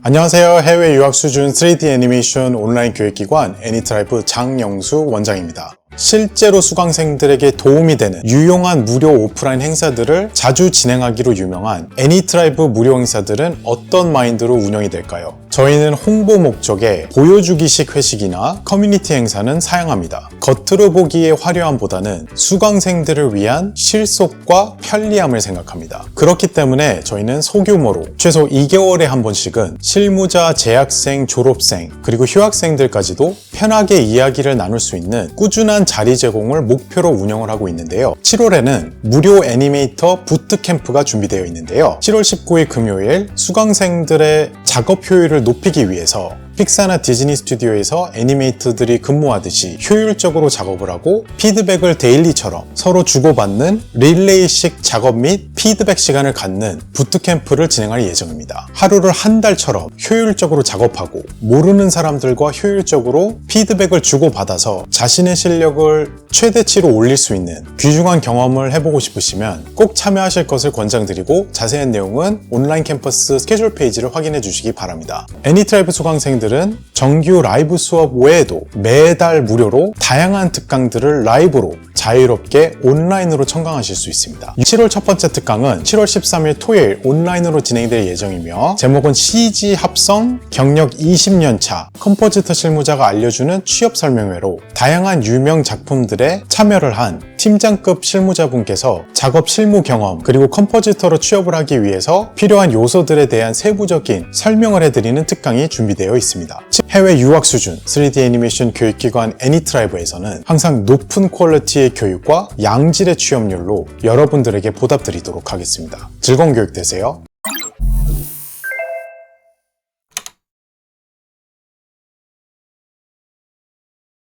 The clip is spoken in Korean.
안녕하세요. 해외 유학 수준 3D 애니메이션 온라인 교육기관 애니트라이브 장영수 원장입니다. 실제로 수강생들에게 도움이 되는 유용한 무료 오프라인 행사들을 자주 진행하기로 유명한 애니트라이브 무료 행사들은 어떤 마인드로 운영이 될까요? 저희는 홍보 목적의 보여주기식 회식이나 커뮤니티 행사는 사양합니다. 겉으로 보기에 화려함보다는 수강생들을 위한 실속과 편리함을 생각합니다. 그렇기 때문에 저희는 소규모로 최소 2개월에 한 번씩은 실무자, 재학생, 졸업생, 그리고 휴학생들까지도 편하게 이야기를 나눌 수 있는 꾸준한 자리 제공을 목표로 운영을 하고 있는데요. 7월에는 무료 애니메이터 부트캠프가 준비되어 있는데요. 7월 19일 금요일 수강생들의 작업 효율을 높이기 위해서 픽사나 디즈니 스튜디오에서 애니메이터들이 근무하듯이 효율적으로 작업을 하고 피드백을 데일리처럼 서로 주고받는 릴레이식 작업 및 피드백 시간을 갖는 부트캠프를 진행할 예정입니다. 하루를 한 달처럼 효율적으로 작업하고 모르는 사람들과 효율적으로 피드백을 주고받아서 자신의 실력을 최대치로 올릴 수 있는 귀중한 경험을 해보고 싶으시면 꼭 참여하실 것을 권장드리고 자세한 내용은 온라인 캠퍼스 스케줄 페이지를 확인해 주시기 바랍니다. 애니트라이브 수강 생들은 정규 라이브 수업 외에도 매달 무료로 다양한 특강들을 라이브로 자유롭게 온라인으로 청강하실 수 있습니다. 7월 첫 번째 특강은 7월 13일 토요일 온라인으로 진행될 예정이며 제목은 CG 합성 경력 20년 차 컴포지터 실무자가 알려주는 취업 설명회로 다양한 유명 작품들에 참여를 한 팀장급 실무자분께서 작업 실무 경험 그리고 컴포지터로 취업을 하기 위해서 필요한 요소들에 대한 세부적인 설명을 해드리는 특강이 준비되어 있습니다. 해외 유학 수준 3D 애니메이션 교육기관 애니트라이브에서는 항상 높은 퀄리티의 교육과 양질의 취업률로 여러분들에게 보답드리도록 하겠습니다. 즐거운 교육 되세요.